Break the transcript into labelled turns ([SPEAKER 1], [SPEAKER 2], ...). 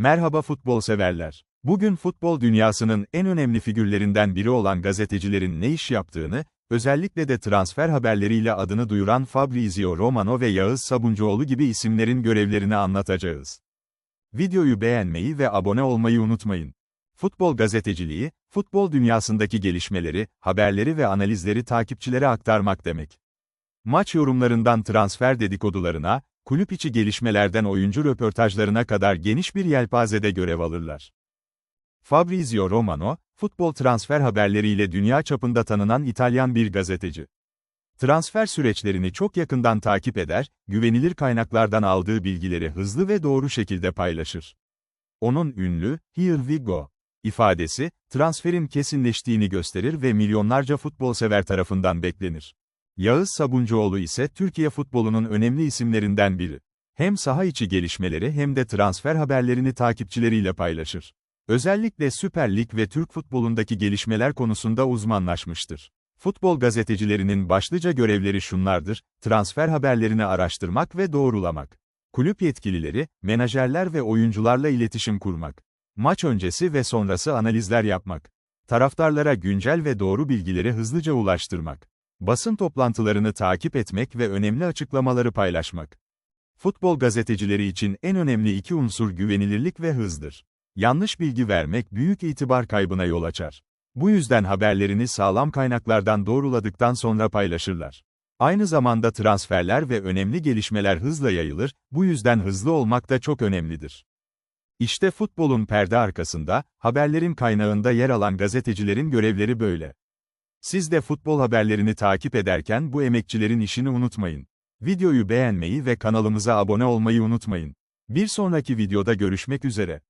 [SPEAKER 1] Merhaba futbol severler. Bugün futbol dünyasının en önemli figürlerinden biri olan gazetecilerin ne iş yaptığını, özellikle de transfer haberleriyle adını duyuran Fabrizio Romano ve Yağız Sabuncuoğlu gibi isimlerin görevlerini anlatacağız. Videoyu beğenmeyi ve abone olmayı unutmayın. Futbol gazeteciliği, futbol dünyasındaki gelişmeleri, haberleri ve analizleri takipçilere aktarmak demek. Maç yorumlarından transfer dedikodularına, kulüp içi gelişmelerden oyuncu röportajlarına kadar geniş bir yelpazede görev alırlar. Fabrizio Romano, futbol transfer haberleriyle dünya çapında tanınan İtalyan bir gazeteci. Transfer süreçlerini çok yakından takip eder, güvenilir kaynaklardan aldığı bilgileri hızlı ve doğru şekilde paylaşır. Onun ünlü, Here we go ifadesi, transferin kesinleştiğini gösterir ve milyonlarca futbol sever tarafından beklenir. Yağız Sabuncuoğlu ise Türkiye futbolunun önemli isimlerinden biri. Hem saha içi gelişmeleri hem de transfer haberlerini takipçileriyle paylaşır. Özellikle Süper Lig ve Türk futbolundaki gelişmeler konusunda uzmanlaşmıştır. Futbol gazetecilerinin başlıca görevleri şunlardır, transfer haberlerini araştırmak ve doğrulamak. Kulüp yetkilileri, menajerler ve oyuncularla iletişim kurmak. Maç öncesi ve sonrası analizler yapmak. Taraftarlara güncel ve doğru bilgileri hızlıca ulaştırmak. Basın toplantılarını takip etmek ve önemli açıklamaları paylaşmak. Futbol gazetecileri için en önemli iki unsur güvenilirlik ve hızdır. Yanlış bilgi vermek büyük itibar kaybına yol açar. Bu yüzden haberlerini sağlam kaynaklardan doğruladıktan sonra paylaşırlar. Aynı zamanda transferler ve önemli gelişmeler hızla yayılır, bu yüzden hızlı olmak da çok önemlidir. İşte futbolun perde arkasında, haberlerin kaynağında yer alan gazetecilerin görevleri böyle. Siz de futbol haberlerini takip ederken bu emekçilerin işini unutmayın. Videoyu beğenmeyi ve kanalımıza abone olmayı unutmayın. Bir sonraki videoda görüşmek üzere.